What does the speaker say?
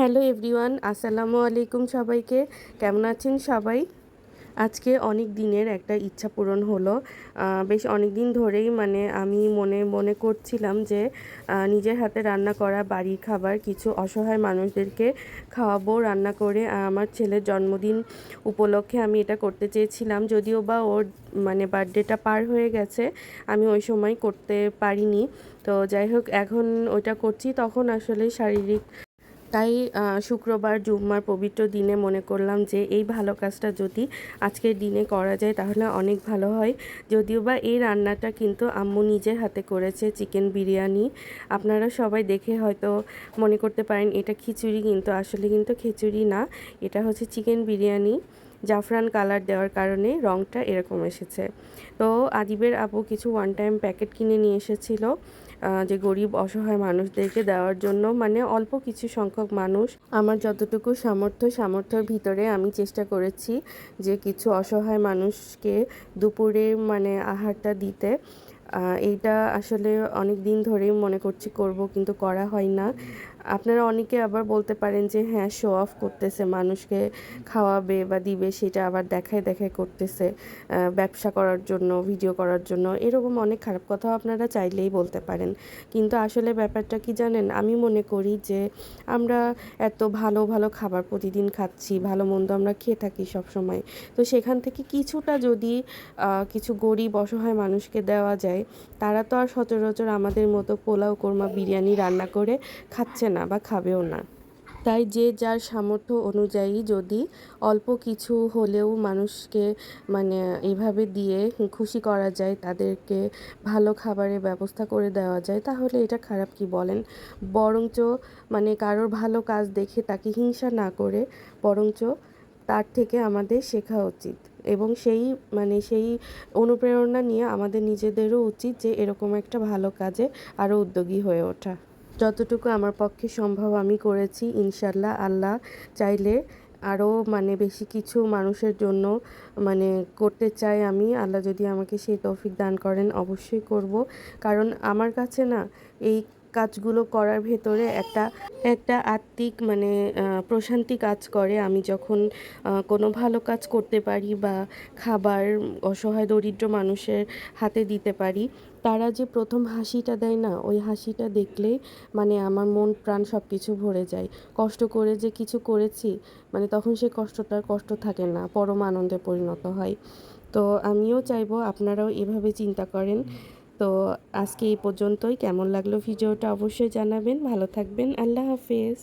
Hello everyone, আসসালামু আলাইকুম সবাইকে। কেমন আছেন সবাই? আজকে অনেক দিনের একটা ইচ্ছা পূরণ হলো। বেশ অনেক দিন ধরেই মানে আমি মনে মনে করছিলাম যে নিজের হাতে রান্না করা বাড়ির খাবার কিছু অসহায় মানুষদেরকে খাওয়াবো, রান্না করে আমার ছেলের জন্মদিন উপলক্ষে আমি এটা করতে চেয়েছিলাম। যদিও বা ওর মানে বার্থডেটা পার হয়ে গেছে, আমি ওই সময় করতে পারিনি। তো যাই হোক, এখন ওইটা করছি, তখন আসলে শারীরিক তাই শুক্রবার জুম্মার পবিত্র দিনে মনে করলাম যে এই ভালো কাজটা যদি আজকের দিনে করা যায় তাহলে অনেক ভালো হয়। যদিও বা এই রান্নাটা কিন্তু আম্মু নিজের হাতে করেছে চিকেন বিরিয়ানি। আপনারা সবাই দেখে হয়তো মনে করতে পারেন এটা খিচুড়ি কিন্তু আসলে কিন্তু খিচুড়ি না, এটা হচ্ছে চিকেন বিরিয়ানি। জাফরান কালার দেওয়ার কারণে রঙটা এরকম এসেছে। তো আদিবের আপু কিছু ওয়ান টাইম প্যাকেট কিনে নিয়ে এসেছিল যে গরিব অসহায় মানুষদেরকে দেওয়ার জন্য। মানে অল্প কিছু সংখ্যক মানুষ। আমার যতটুকু সামর্থ্য, সামর্থ্যের ভিতরে আমি চেষ্টা করেছি যে কিছু অসহায় মানুষকে দুপুরে মানে আহারটা দিতে। এইটা আসলে অনেক দিন ধরেই মনে করছি করব, কিন্তু করা হয় না। আপনারা অনেকে আবার বলতে পারেন যে হ্যাঁ শো অফ করতেছে, মানুষকে খাওয়াবে বা দিবে, সেটা আবার দেখায় দেখায় করতেছে ব্যবসা করার জন্য ভিডিও করার জন্য। এরকম অনেক খারাপ কথাও আপনারা চাইলেই বলতে পারেন। কিন্তু আসলে ব্যাপারটা কি জানেন? আমি মনে করি যে, আমরা এত ভালো ভালো খাবার প্রতিদিন খাচ্ছি, ভালো মন্দ আমরা খেয়ে থাকি সব সময় তো সেখান থেকে কিছুটা যদি কিছু গরিব, অসহায় মানুষকে দেওয়া যায়, তারা তো আর সচরাচর আমাদের মতো পোলাও, কোরমা, বিরিয়ানি রান্না করে খাচ্ছে না বা খাবেও না। তাই যে যার সামর্থ্য অনুযায়ী যদি অল্প কিছু হলেও মানুষকে মানে এভাবে দিয়ে খুশি করা যায়, তাদেরকে ভালো খাবারের ব্যবস্থা করে দেওয়া যায়, তাহলে এটা খারাপ কি বলেন? বরঞ্চ মানে কারোর ভালো কাজ দেখে তাকে হিংসা না করে, বরঞ্চ তার থেকে আমাদের শেখা উচিত। এবং সেই মানে সেই অনুপ্রেরণা নিয়ে আমাদের নিজেদেরও উচিত যে এরকম একটা ভালো কাজে আরও উদ্যোগী হয়ে ওঠা। যতটুকু আমার পক্ষে সম্ভব আমি করেছি ইনশাল্লাহ আল্লাহ চাইলে আরও মানে বেশি কিছু মানুষের জন্য মানে করতে চাই আমি। আল্লাহ যদি আমাকে সেই তৌফিক দান করেন, অবশ্যই করব। কারণ আমার কাছে না এই কাজগুলো করার ভেতরে একটা একটা আত্মিক মানে প্রশান্তি কাজ করে। আমি যখন কোনো ভালো কাজ করতে পারি বা খাবার অসহায় দরিদ্র মানুষের হাতে দিতে পারি, তারা যে প্রথম হাসিটা দেয় না, ওই হাসিটা দেখলে মানে আমার মন, প্রাণ সব কিছু ভরে যায়। কষ্ট করে যে কিছু করেছি মানে তখন সে কষ্টটার কষ্ট থাকে না, পরম আনন্দে পরিণত হয়। তো আমিও চাইব আপনারাও এভাবে চিন্তা করেন। তো আজকে এই পর্যন্তই। কেমন লাগল ভিডিওটা অবশ্যই জানাবেন। ভালো থাকবেন। আল্লাহ হাফেজ।